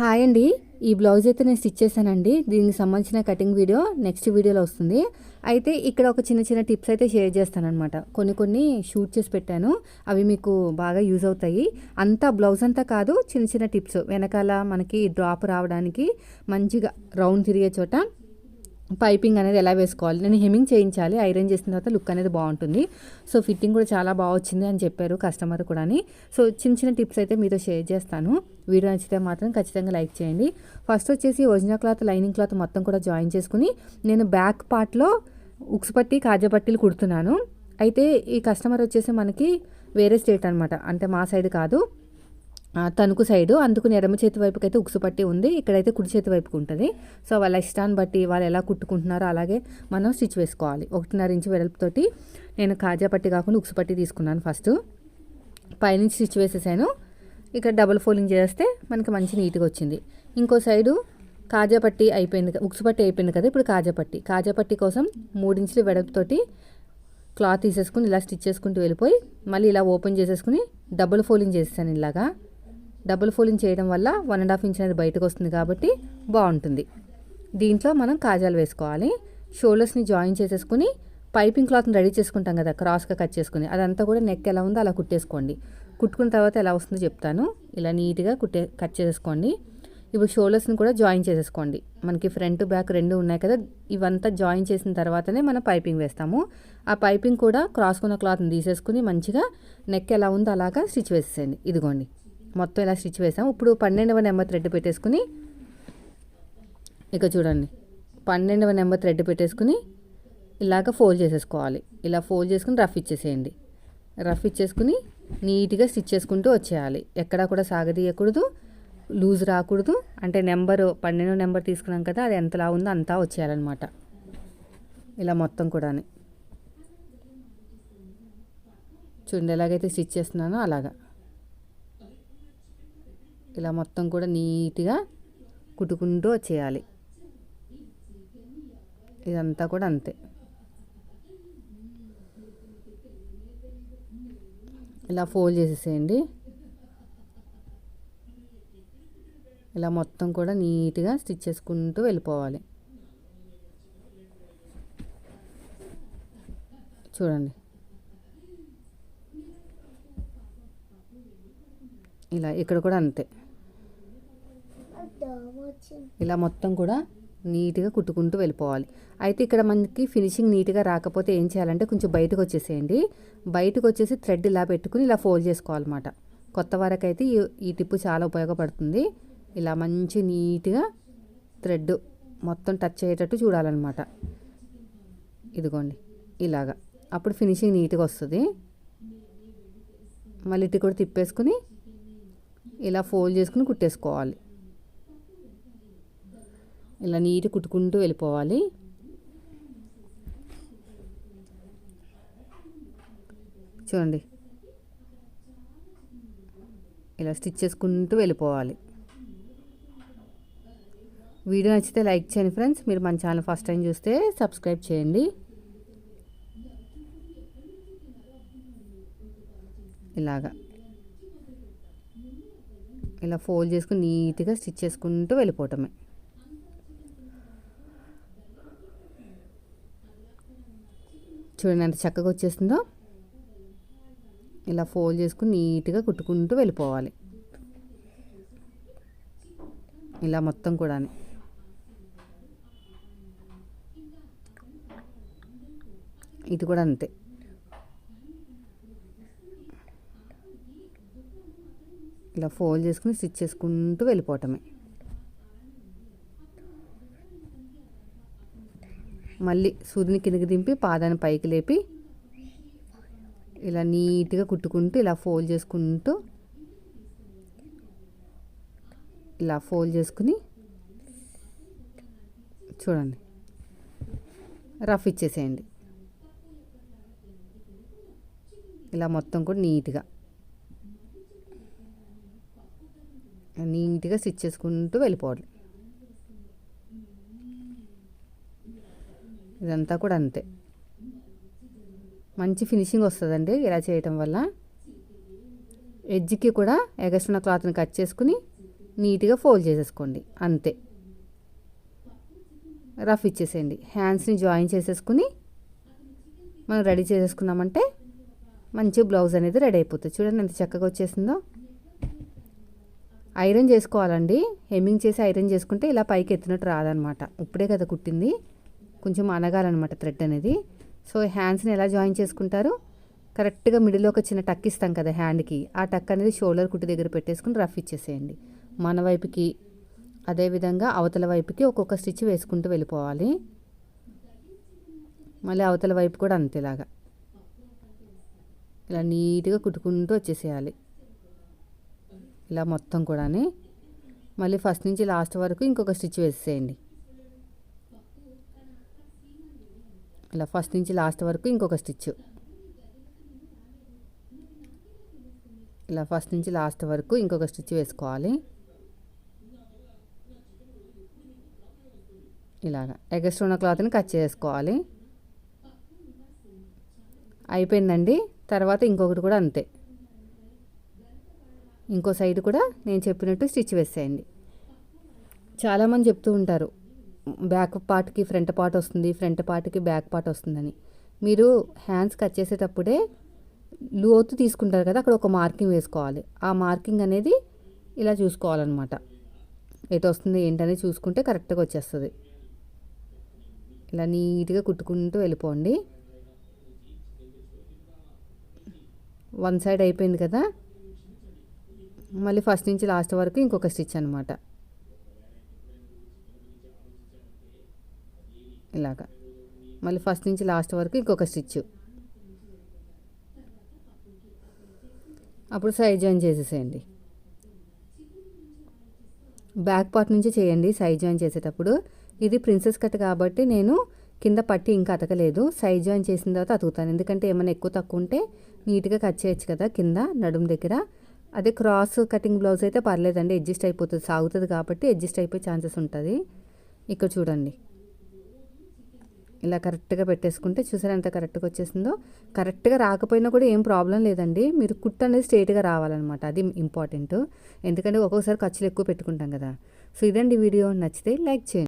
Hi అండి. ఈ blouse అయితే నేను స్టిచ్ చేశానండి. దీనికి సంబంధించిన కటింగ్ వీడియో నెక్స్ట్ వీడియోలో వస్తుంది. అయితే ఇక్కడ ఒక చిన్న చిన్న టిప్స్ అయితే షేర్ చేస్తానమాట కొన్ని కొన్ని షూట్ చేసి పెట్టాను. అవి మీకు బాగా యూజ్ అవుతాయి. అంతా బ్లౌజ్ అంతా కాదు చిన్న చిన్న టిప్స్. వెనకాల మనకి డ్రాప్ రావడానికి మంచిగా రౌండ్ తిరిగే చోట పైపింగ్ అనేది ఎలా వేసుకోవాలి? నేను హెమ్మింగ్ చేయించాలి. ఐరన్ చేసిన తర్వాత లుక్ అనేది బాగుంటుంది. సో ఫిట్టింగ్ కూడా చాలా బాగా వచ్చింది అని చెప్పారు కస్టమర్ కూడా సో చిన్న చిన్న టిప్స్ అయితే మీతో షేర్ చేస్తాను. వీడియో నచ్చితే మాత్రం ఖచ్చితంగా లైక్ చేయండి. ఫస్ట్ వచ్చేసి ఒరిజినల్ క్లాత్ లైనింగ్ క్లాత్ మొత్తం కూడా జాయిన్ చేసుకుని నేను బ్యాక్ పార్ట్లో ఉక్స్ పట్టి కాజా పట్టీలు కుడుతున్నాను. అయితే ఈ కస్టమర్ వచ్చేసి మనకి వేరే స్టేట్ అనమాట అంటే మా సైడ్ కాదు. తణుకు సైడు అందుకుని ఎడమ చేతి వైపుకి అయితే ఉక్సు పట్టి ఉంది ఇక్కడైతే కుడి చేతి వైపుకి ఉంటుంది. సో వాళ్ళ ఇష్టాన్ని బట్టి వాళ్ళు ఎలా కుట్టుకుంటున్నారో అలాగే మనం స్టిచ్ వేసుకోవాలి. ఒకటిన్నర ఇంచు వెడల్పుతోటి నేను కాజా పట్టి కాకుండా ఉక్సు పట్టి తీసుకున్నాను ఫస్ట్. పైనుంచి స్టిచ్ వేసేసాను. ఇక్కడ డబుల్ ఫోల్డింగ్ చేస్తే మనకి మంచి నీట్గా వచ్చింది. ఇంకో సైడు కాజా పట్టి అయిపోయింది ఉక్సు పట్టి అయిపోయింది కదా ఇప్పుడు కాజా పట్టి. కాజా పట్టి కోసం మూడించులు వెడల్పుతోటి క్లాత్ తీసేసుకుని ఇలా స్టిచ్ చేసుకుంటూ వెళ్ళిపోయి మళ్ళీ ఇలా ఓపెన్ చేసేసుకుని డబుల్ ఫోల్డింగ్ చేసేసాను ఇలాగా. డబుల్ ఫోలింగ్ చేయడం వల్ల వన్ అండ్ హాఫ్ ఇంచ్ అనేది బయటకు వస్తుంది కాబట్టి బాగుంటుంది. దీంట్లో మనం కాజాలు వేసుకోవాలి. షోల్డర్స్ని జాయిన్ చేసేసుకుని పైపింగ్ క్లాత్ని రెడీ చేసుకుంటాం కదా క్రాస్గా కట్ చేసుకుని. అదంతా కూడా నెక్ ఎలా ఉందో అలా కుట్టేసుకోండి. కుట్టుకున్న తర్వాత ఎలా వస్తుందో చెప్తాను. ఇలా నీట్గా కుట్టే కట్ చేసేసుకోండి. ఇప్పుడు షోల్డర్స్ని కూడా జాయిన్ చేసేసుకోండి. మనకి ఫ్రంట్ బ్యాక్ రెండు ఉన్నాయి కదా ఇవంతా జాయిన్ చేసిన తర్వాతనే మనం పైపింగ్ వేస్తాము. ఆ పైపింగ్ కూడా క్రాస్ కొన్న క్లాత్ని తీసేసుకుని మంచిగా నెక్ ఎలా ఉందో అలాగా స్టిచ్ వేసేసేయండి. ఇదిగోండి. మొత్తం ఇలా స్టిచ్ వేసాం. ఇప్పుడు పన్నెండవ నెంబర్ థ్రెడ్ పెట్టేసుకుని ఇక చూడండి. పన్నెండవ నెంబర్ థ్రెడ్ పెట్టేసుకుని ఇలాగ ఫోల్డ్ చేసేసుకోవాలి. ఇలా ఫోల్డ్ చేసుకుని రఫ్ ఇచ్చేసేయండి. రఫ్ ఇచ్చేసుకుని నీట్గా స్టిచ్ చేసుకుంటూ వచ్చేయాలి. ఎక్కడా కూడా సాగదీయకూడదు లూజ్ రాకూడదు. అంటే నెంబరు పన్నెండవ నెంబర్ తీసుకున్నాం కదా అది ఎంతలా ఉందో అంతా వచ్చేయాలన్నమాట. ఇలా మొత్తం కూడా చూడండి ఎలాగైతే స్టిచ్ చేస్తున్నానో అలాగా. ఇలా మొత్తం కూడా నీట్గా కుట్టుకుంటూ వచ్చేయాలి. ఇదంతా కూడా అంతే. ఇలా ఫోల్డ్ చేసేసేయండి. ఇలా మొత్తం కూడా నీట్గా స్టిచ్ చేసుకుంటూ వెళ్ళిపోవాలి. చూడండి. ఇలా ఇక్కడ కూడా అంతే. ఇలా మొత్తం కూడా నీట్గా కుట్టుకుంటూ వెళ్ళిపోవాలి. అయితే ఇక్కడ మనకి ఫినిషింగ్ నీట్గా రాకపోతే ఏం చేయాలంటే కొంచెం బయటకు వచ్చేసేయండి. బయటకు వచ్చేసి థ్రెడ్ ఇలా పెట్టుకుని ఇలా ఫోల్డ్ చేసుకోవాలన్నమాట. కొత్త వరకైతే ఈ ఈ టిప్పు చాలా ఉపయోగపడుతుంది. ఇలా మంచి నీట్గా థ్రెడ్ మొత్తం టచ్ అయ్యేటట్టు చూడాలన్నమాట. ఇదిగోండి ఇలాగా. అప్పుడు ఫినిషింగ్ నీట్గా వస్తుంది. మళ్ళీ ఇటు కూడా తిప్పేసుకుని ఇలా ఫోల్డ్ చేసుకుని కుట్టేసుకోవాలి. ఇలా నీరు కుట్టుకుంటూ వెళ్ళిపోవాలి. చూడండి. ఇలా స్టిచ్ చేసుకుంటూ వెళ్ళిపోవాలి. వీడియో నచ్చితే లైక్ చేయండి ఫ్రెండ్స్. మీరు మన ఛానల్ ఫస్ట్ టైం చూస్తే సబ్స్క్రైబ్ చేయండి. ఇలాగా. ఇలా ఫోల్డ్ చేసుకుని నీట్గా స్టిచ్ చేసుకుంటూ వెళ్ళిపోవటమే. చూడండి ఎంత చక్కగా వచ్చేస్తుందో ఇలా ఫోల్డ్ చేసుకుని నీట్గా కుట్టుకుంటూ వెళ్ళిపోవాలి. ఇలా మొత్తం కూడా ఇది కూడా అంతే. ఇలా ఫోల్డ్ చేసుకుని స్టిచ్ చేసుకుంటూ వెళ్ళిపోవటమే. మళ్ళీ సూదిని కిందకి దింపి పాదాన్ని పైకి లేపి ఇలా నీట్గా కుట్టుకుంటూ ఇలా ఫోల్డ్ చేసుకుంటూ ఇలా ఫోల్డ్ చేసుకుని చూడండి. రఫ్ ఇచ్చేసేయండి. ఇలా మొత్తం కూడా నీట్గా. నీట్గా స్టిచ్ చేసుకుంటూ వెళ్ళిపోవాలి. ఇదంతా కూడా అంతే. మంచి ఫినిషింగ్ వస్తుందండి ఇలా చేయటం వల్ల. ఎడ్జ్కి కూడా ఎగసిన క్లాత్ని కట్ చేసుకుని నీట్గా ఫోల్డ్ చేసేసుకోండి. అంతే. రఫ్ ఇచ్చేసేయండి. హ్యాండ్స్ని జాయిన్ చేసేసుకుని మనం రెడీ చేసేసుకున్నామంటే మంచి బ్లౌజ్ అనేది రెడీ అయిపోతుంది. చూడండి ఎంత చక్కగా వచ్చేసిందో. ఐరన్ చేసుకోవాలండి. హెమ్మింగ్ చేసి ఐరన్ చేసుకుంటే ఇలా పైకి ఎత్తినట్టు రాదనమాట. ఇప్పుడే కదా కుట్టింది. కొంచెం అనగాలన్నమాట థ్రెడ్ అనేది. సో హ్యాండ్స్ని ఎలా జాయిన్ చేసుకుంటారు కరెక్ట్గా మిడిల్లో ఒక చిన్న టక్ ఇస్తాం కదా హ్యాండ్కి. ఆ టక్ అనేది షోల్డర్ కుట్టు దగ్గర పెట్టేసుకుని రఫ్ ఇచ్చేసేయండి. మన వైపుకి అదేవిధంగా అవతల వైపుకి ఒక్కొక్క స్టిచ్ వేసుకుంటూ వెళ్ళిపోవాలి. మళ్ళీ అవతల వైపు కూడా అంతేలాగా. ఇలా నీట్గా కుట్టుకుంటూ వచ్చేసేయాలి. ఇలా మొత్తం కూడా మళ్ళీ ఫస్ట్ నుంచి లాస్ట్ వరకు ఇంకొక స్టిచ్ వేసేయండి ఇలా ఫస్ట్ నుంచి లాస్ట్ వరకు ఇంకొక స్టిచ్. ఇలా ఫస్ట్ నుంచి లాస్ట్ వరకు ఇంకొక స్టిచ్ వేసుకోవాలి. ఇలాగా ఎగస్ట్ ఉన్న క్లాత్ని కట్ చేసుకోవాలి. అయిపోయిందండి. తర్వాత ఇంకొకటి కూడా అంతే. ఇంకో సైడ్ కూడా నేను చెప్పినట్టు స్టిచ్ వేసేయండి. చాలామంది చెప్తూ ఉంటారు బ్యాక్ పార్ట్కి ఫ్రంట్ పార్ట్ వస్తుంది ఫ్రంట్ పార్ట్కి బ్యాక్ పార్ట్ వస్తుందని. మీరు హ్యాండ్స్ కట్ చేసేటప్పుడే లోతు తీసుకుంటారు కదా అక్కడ ఒక మార్కింగ్ వేసుకోవాలి. ఆ మార్కింగ్ అనేది ఇలా చూసుకోవాలన్నమాట. ఎటు వస్తుంది ఏంటనేది చూసుకుంటే కరెక్ట్గా వచ్చేస్తుంది. ఇలా నీట్గా కుట్టుకుంటూ వెళ్ళిపోండి. వన్ సైడ్ అయిపోయింది కదా మళ్ళీ ఫస్ట్ నుంచి లాస్ట్ వరకు ఇంకొక స్టిచ్ అనమాట ఇలాగా. మళ్ళీ ఫస్ట్ నుంచి లాస్ట్ వరకు ఇంకొక స్టిచ్ అప్పుడు సైడ్ జాయిన్ చేసేసేయండి. బ్యాక్ పార్ట్ నుంచి చేయండి సైడ్ జాయిన్ చేసేటప్పుడు. ఇది ప్రిన్సెస్ కట్ కాబట్టి నేను కింద పట్టి ఇంకా అతకలేదు. సైడ్ జాయిన్ చేసిన తర్వాత అతుకుతాను. ఎందుకంటే ఏమైనా ఎక్కువ తక్కువ ఉంటే నీట్గా కట్ చేయొచ్చు కదా కింద నడుము దగ్గర. అదే క్రాస్ కటింగ్ బ్లౌజ్ అయితే పర్లేదండి అడ్జస్ట్ అయిపోతుంది సాగుతుంది కాబట్టి అడ్జస్ట్ అయిపోయే ఛాన్సెస్ ఉంటుంది. ఇక్కడ చూడండి. ఇలా కరెక్ట్గా పెట్టేసుకుంటే చూసారా ఎంత కరెక్ట్గా వచ్చేసిందో? కరెక్ట్గా రాకపోయినా కూడా ఏం ప్రాబ్లం లేదండి. మీరు కుట్ అనేది స్ట్రైట్గా రావాలన్నమాట. అది ఇంపార్టెంట్. ఎందుకంటే ఒక్కొక్కసారి ఖర్చులు ఎక్కువ పెట్టుకుంటాం కదా. సో ఇదండి వీడియో. నచ్చితే లైక్ చేయండి.